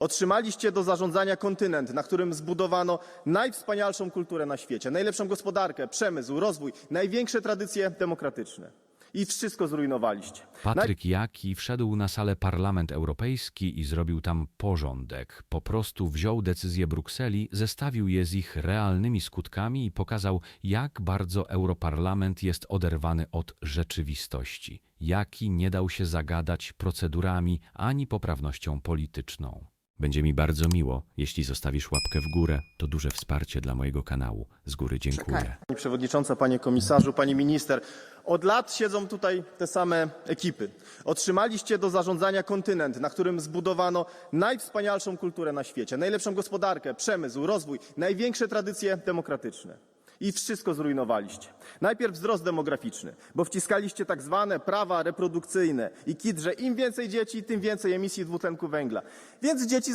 Otrzymaliście do zarządzania kontynent, na którym zbudowano najwspanialszą kulturę na świecie, najlepszą gospodarkę, przemysł, rozwój, największe tradycje demokratyczne. I wszystko zrujnowaliście. Patryk Jaki wszedł na salę Parlament Europejski i zrobił tam porządek. Po prostu wziął decyzje Brukseli, zestawił je z ich realnymi skutkami i pokazał, jak bardzo Europarlament jest oderwany od rzeczywistości. Jaki nie dał się zagadać procedurami ani poprawnością polityczną. Będzie mi bardzo miło, jeśli zostawisz łapkę w górę. To duże wsparcie dla mojego kanału. Z góry dziękuję. Pani przewodnicząca, panie komisarzu, pani minister. Od lat siedzą tutaj te same ekipy. Otrzymaliście do zarządzania kontynent, na którym zbudowano najwspanialszą kulturę na świecie, najlepszą gospodarkę, przemysł, rozwój, największe tradycje demokratyczne. I wszystko zrujnowaliście. Najpierw wzrost demograficzny, bo wciskaliście tak zwane prawa reprodukcyjne i kit, że im więcej dzieci, tym więcej emisji dwutlenku węgla. Więc dzieci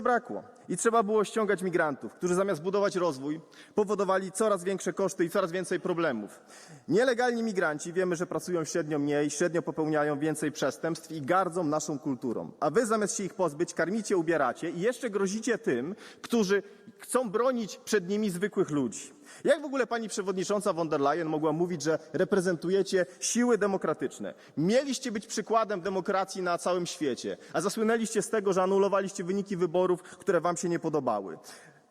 zabrakło i trzeba było ściągać migrantów, którzy zamiast budować rozwój, powodowali coraz większe koszty i coraz więcej problemów. Nielegalni migranci wiemy, że pracują średnio mniej, średnio popełniają więcej przestępstw i gardzą naszą kulturą. A wy zamiast się ich pozbyć, karmicie, ubieracie i jeszcze grozicie tym, którzy chcą bronić przed nimi zwykłych ludzi. Jak w ogóle pani przewodnicząca von der Leyen mogła mówić, że reprezentujecie siły demokratyczne? Mieliście być przykładem demokracji na całym świecie, a zasłynęliście z tego, że anulowaliście wyniki wyborów, które wam się nie podobały.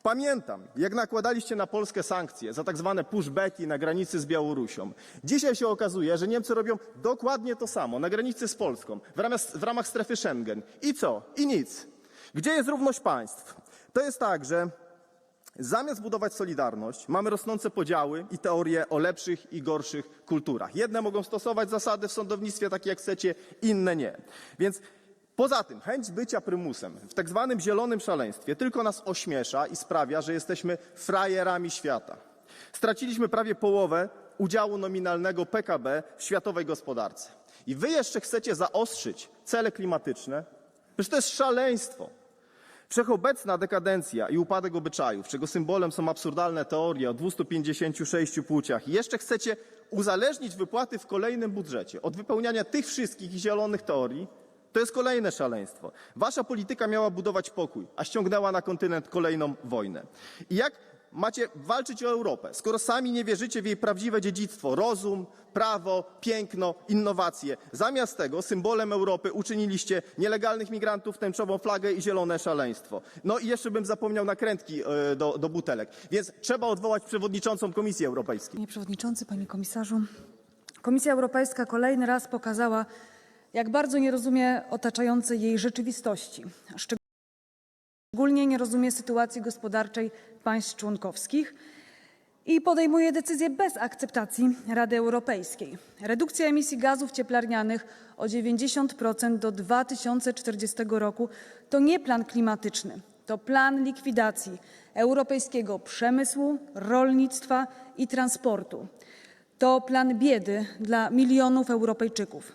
Pamiętam, jak nakładaliście na Polskę sankcje za tak zwane pushbacki na granicy z Białorusią. Dzisiaj się okazuje, że Niemcy robią dokładnie to samo na granicy z Polską w ramach, w ramach strefy Schengen. I co? I nic. Gdzie jest równość państw? To jest tak, że Zamiast budować solidarność, mamy rosnące podziały i teorie o lepszych i gorszych kulturach. Jedne mogą stosować zasady w sądownictwie takie jak chcecie, inne nie. Więc poza tym chęć bycia prymusem w tak zwanym zielonym szaleństwie tylko nas ośmiesza i sprawia, że jesteśmy frajerami świata. Straciliśmy prawie połowę udziału nominalnego PKB w światowej gospodarce. I wy jeszcze chcecie zaostrzyć cele klimatyczne? Przecież to jest szaleństwo. Wszechobecna dekadencja i upadek obyczajów, czego symbolem są absurdalne teorie o 256 płciach. I jeszcze chcecie uzależnić wypłaty w kolejnym budżecie od wypełniania tych wszystkich zielonych teorii, to jest kolejne szaleństwo. Wasza polityka miała budować pokój, a ściągnęła na kontynent kolejną wojnę. I jak macie walczyć o Europę, skoro sami nie wierzycie w jej prawdziwe dziedzictwo, rozum, prawo, piękno, innowacje. Zamiast tego symbolem Europy uczyniliście nielegalnych migrantów, tęczową flagę i zielone szaleństwo. No i jeszcze bym zapomniał nakrętki e, do, do butelek. Więc trzeba odwołać przewodniczącą Komisji Europejskiej. Panie Przewodniczący, Panie Komisarzu. Komisja Europejska kolejny raz pokazała, jak bardzo nie rozumie otaczającej jej rzeczywistości. Nie rozumie sytuacji gospodarczej państw członkowskich i podejmuje decyzje bez akceptacji Rady Europejskiej. Redukcja emisji gazów cieplarnianych o 90% do 2040 roku to nie plan klimatyczny, to plan likwidacji europejskiego przemysłu, rolnictwa i transportu. To plan biedy dla milionów Europejczyków.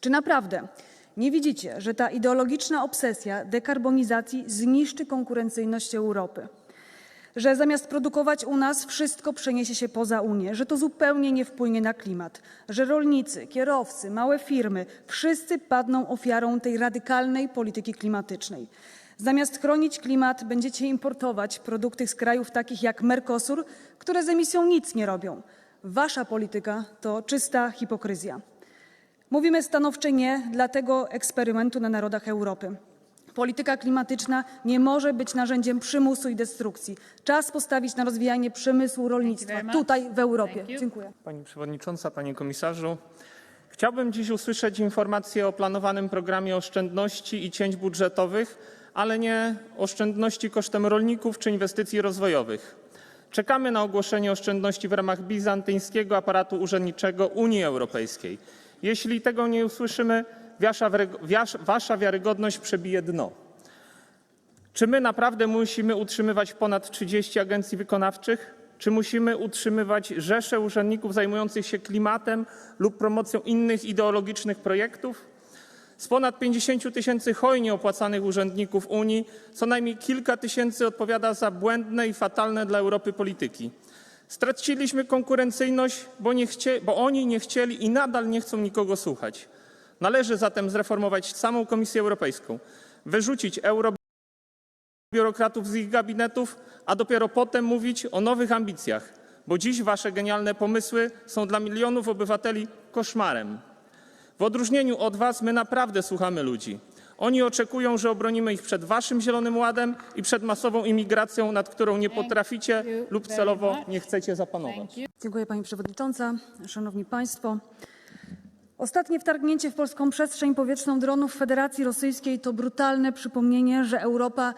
Czy naprawdę nie widzicie, że ta ideologiczna obsesja dekarbonizacji zniszczy konkurencyjność Europy? Że zamiast produkować u nas, wszystko przeniesie się poza Unię, że to zupełnie nie wpłynie na klimat, że rolnicy, kierowcy, małe firmy wszyscy padną ofiarą tej radykalnej polityki klimatycznej. Zamiast chronić klimat, będziecie importować produkty z krajów takich jak Mercosur, które z emisją nic nie robią. Wasza polityka to czysta hipokryzja. Mówimy stanowcze nie dla tego eksperymentu na narodach Europy. Polityka klimatyczna nie może być narzędziem przymusu i destrukcji. Czas postawić na rozwijanie przemysłu rolnictwa very much. tutaj w Europie. Thank you. Dziękuję. Pani Przewodnicząca, Panie Komisarzu. Chciałbym dziś usłyszeć informację o planowanym programie oszczędności i cięć budżetowych, ale nie oszczędności kosztem rolników czy inwestycji rozwojowych. Czekamy na ogłoszenie oszczędności w ramach bizantyńskiego aparatu urzędniczego Unii Europejskiej. Jeśli tego nie usłyszymy, wasza, wiarygodność przebije dno. Czy my naprawdę musimy utrzymywać ponad 30 agencji wykonawczych? Czy musimy utrzymywać rzesze urzędników zajmujących się klimatem lub promocją innych ideologicznych projektów? Z ponad 50 tysięcy hojnie opłacanych urzędników Unii co najmniej kilka tysięcy odpowiada za błędne i fatalne dla Europy polityki. Straciliśmy konkurencyjność, bo, oni nie chcieli i nadal nie chcą nikogo słuchać. Należy zatem zreformować samą Komisję Europejską. wyrzucić eurobiurokratów z ich gabinetów, a dopiero potem mówić o nowych ambicjach, bo dziś wasze genialne pomysły są dla milionów obywateli koszmarem. W odróżnieniu od was my naprawdę słuchamy ludzi. Oni oczekują, że obronimy ich przed waszym Zielonym Ładem i przed masową imigracją, nad którą nie potraficie lub celowo nie chcecie zapanować. Dziękuję Pani Przewodnicząca. Szanowni Państwo. Ostatnie wtargnięcie w polską przestrzeń powietrzną dronów Federacji Rosyjskiej to brutalne przypomnienie, że Europa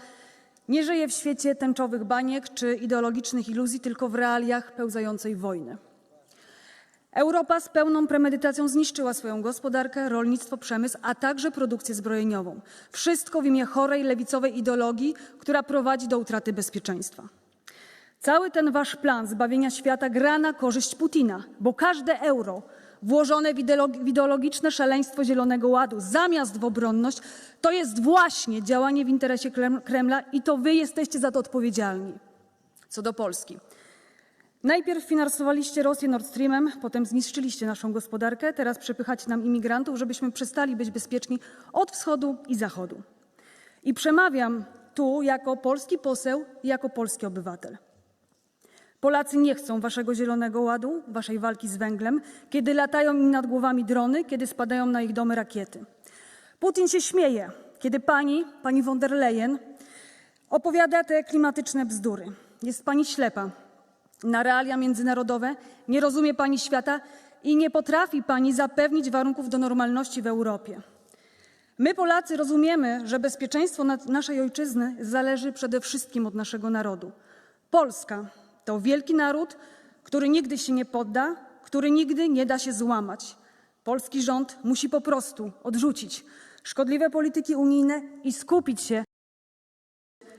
nie żyje w świecie tęczowych baniek czy ideologicznych iluzji, tylko w realiach pełzającej wojny. Europa z pełną premedytacją zniszczyła swoją gospodarkę, rolnictwo, przemysł, a także produkcję zbrojeniową. Wszystko w imię chorej lewicowej ideologii, która prowadzi do utraty bezpieczeństwa. Cały ten wasz plan zbawienia świata gra na korzyść Putina, bo każde euro włożone w ideolo- w ideologiczne szaleństwo Zielonego Ładu zamiast w obronność, to jest właśnie działanie w interesie Krem- Kremla i to wy jesteście za to odpowiedzialni. Co do Polski. Najpierw finansowaliście Rosję Nord Streamem, potem zniszczyliście naszą gospodarkę, teraz przepychacie nam imigrantów, żebyśmy przestali być bezpieczni od wschodu i zachodu. I przemawiam tu jako polski poseł i jako polski obywatel. Polacy nie chcą waszego zielonego ładu, waszej walki z węglem, kiedy latają im nad głowami drony, kiedy spadają na ich domy rakiety. Putin się śmieje, kiedy pani, pani von der Leyen, opowiada te klimatyczne bzdury. Jest pani ślepa na realia międzynarodowe, nie rozumie pani świata i nie potrafi pani zapewnić warunków do normalności w Europie. My, Polacy, rozumiemy, że bezpieczeństwo na- naszej ojczyzny zależy przede wszystkim od naszego narodu. Polska to wielki naród, który nigdy się nie podda, który nigdy nie da się złamać. Polski rząd musi po prostu odrzucić szkodliwe polityki unijne i skupić się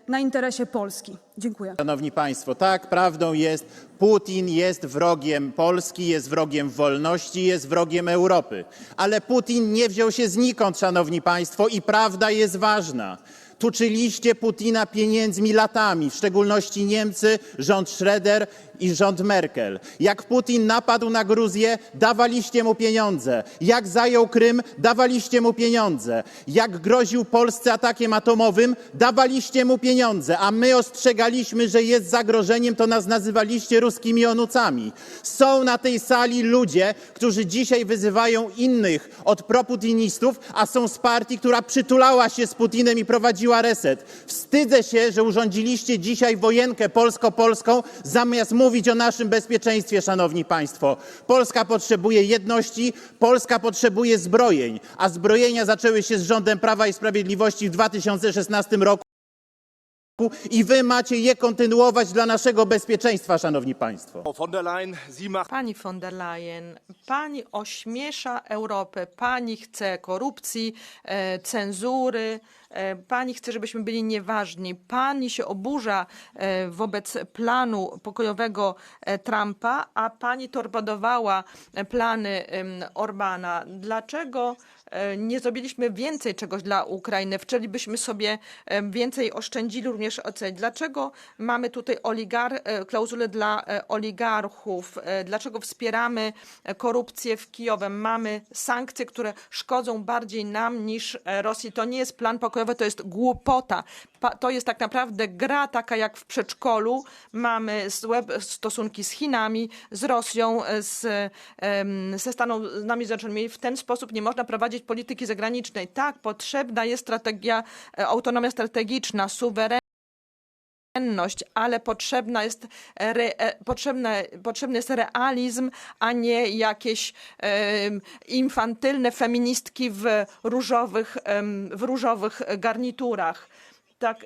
na interesie Polski. Dziękuję. Szanowni Państwo, tak, prawdą jest, Putin jest wrogiem Polski, jest wrogiem wolności, jest wrogiem Europy. Ale Putin nie wziął się znikąd, Szanowni Państwo, i prawda jest ważna. Tuczyliście Putina pieniędzmi latami, w szczególności Niemcy, rząd Schroeder i rząd Merkel. Jak Putin napadł na Gruzję, dawaliście mu pieniądze. Jak zajął Krym, dawaliście mu pieniądze. Jak groził Polsce atakiem atomowym, dawaliście mu pieniądze. A my ostrzegaliśmy, że jest zagrożeniem, to nas nazywaliście ruskimi onucami. Są na tej sali ludzie, którzy dzisiaj wyzywają innych od proputinistów, a są z partii, która przytulała się z Putinem i prowadziła reset. Wstydzę się, że urządziliście dzisiaj wojenkę polsko-polską, zamiast mówić o naszym bezpieczeństwie, szanowni państwo. Polska potrzebuje jedności, Polska potrzebuje zbrojeń, a zbrojenia zaczęły się z rządem Prawa i Sprawiedliwości w 2016 I wy macie je kontynuować dla naszego bezpieczeństwa, szanowni państwo. Pani von der Leyen, pani ośmiesza Europę, pani chce korupcji, e, cenzury, e, pani chce, żebyśmy byli nieważni, pani się oburza e, wobec planu pokojowego e, Trumpa, a pani torpedowała e, plany em, Orbana. Dlaczego nie zrobiliśmy więcej czegoś dla Ukrainy? Wczelibyśmy sobie e, więcej oszczędzili również ocenić. Dlaczego mamy tutaj oligar, e, klauzulę dla e, oligarchów? E, Dlaczego wspieramy e, korupcję w Kijowie? Mamy sankcje, które szkodzą bardziej nam niż e, Rosji. To nie jest plan pokojowy, to jest głupota. To jest tak naprawdę gra taka jak w przedszkolu. Mamy złe stosunki z Chinami, z Rosją, e, z, ze Stanami Zjednoczonymi. W ten sposób nie można prowadzić polityki zagranicznej. Tak, potrzebna jest strategia, e, autonomia strategiczna, suwerenność ale potrzebna jest re, e, potrzebne, potrzebny jest realizm, a nie jakieś infantylne feministki w różowych, w różowych garniturach. Tak,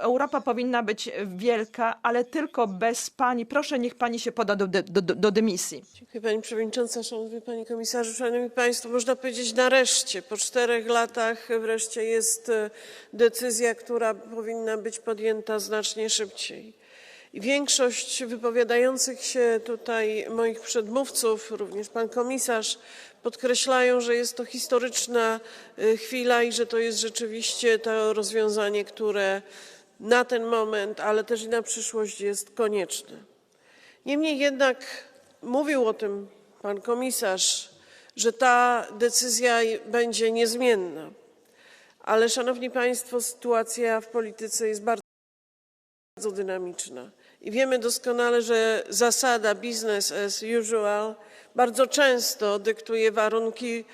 Europa powinna być wielka, ale tylko bez pani. Proszę, niech pani się poda do, do, do, dymisji. Dziękuję Pani Przewodnicząca, Szanowny Panie Komisarzu, Szanowni Państwo. Można powiedzieć nareszcie, po czterech latach wreszcie jest e, decyzja, która powinna być podjęta znacznie szybciej. Większość wypowiadających się tutaj moich przedmówców, również Pan Komisarz, podkreślają, że jest to historyczna e, chwila i że to jest rzeczywiście to rozwiązanie, które na ten moment, ale też i na przyszłość jest konieczne. Niemniej jednak mówił o tym pan komisarz, że ta decyzja będzie niezmienna. ale szanowni państwo, sytuacja w polityce jest bardzo dynamiczna. I wiemy doskonale, że zasada business as usual bardzo często dyktuje warunki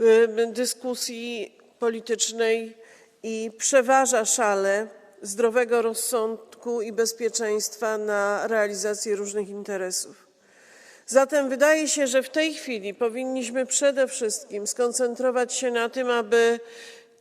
y, dyskusji politycznej i przeważa szale zdrowego rozsądku i bezpieczeństwa na realizację różnych interesów. Zatem wydaje się, że w tej chwili powinniśmy przede wszystkim skoncentrować się na tym, aby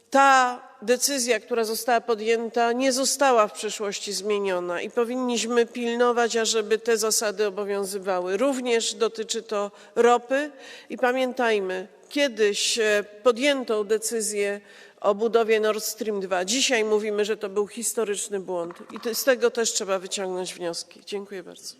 ta decyzja, która została podjęta, nie została w przyszłości zmieniona i powinniśmy pilnować, ażeby te zasady obowiązywały. Również dotyczy to ropy i pamiętajmy, kiedyś e, podjęto decyzję o budowie Nord Stream 2. Dzisiaj mówimy, że to był historyczny błąd i z tego też trzeba wyciągnąć wnioski. Dziękuję bardzo.